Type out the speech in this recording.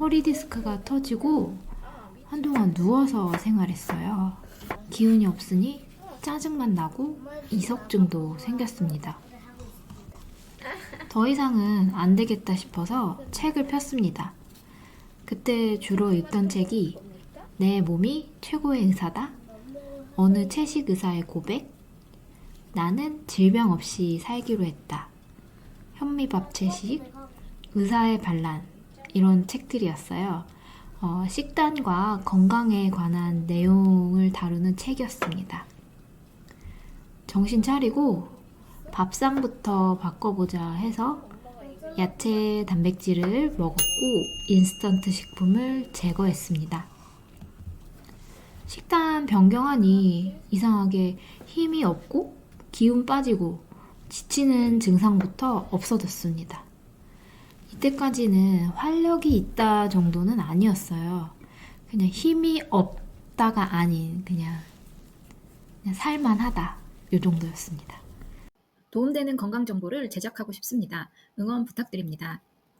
허리 디스크가 터지고 한동안 누워서 생활했어요. 기운이 없으니 짜증만 나고 이석증도 생겼습니다. 더 이상은 안 되겠다 싶어서 책을 폈습니다. 그때 주로 읽던 책이 내 몸이 최고의 의사다? 어느 채식 의사의 고백? 나는 질병 없이 살기로 했다. 현미밥 채식, 의사의 반란, 이런 책들이었어요. 어, 식단과 건강에 관한 내용을 다루는 책이었습니다. 정신 차리고 밥상부터 바꿔보자 해서 야채 단백질을 먹었고 인스턴트 식품을 제거했습니다. 식단 변경하니 이상하게 힘이 없고 기운 빠지고 지치는 증상부터 없어졌습니다. 이때까지는 활력이 있다 정도는 아니었어요. 그냥 힘이 없다가 아닌 그냥, 그냥 살만하다 이 정도였습니다. 도움되는 건강 정보를 제작하고 싶습니다. 응원 부탁드립니다.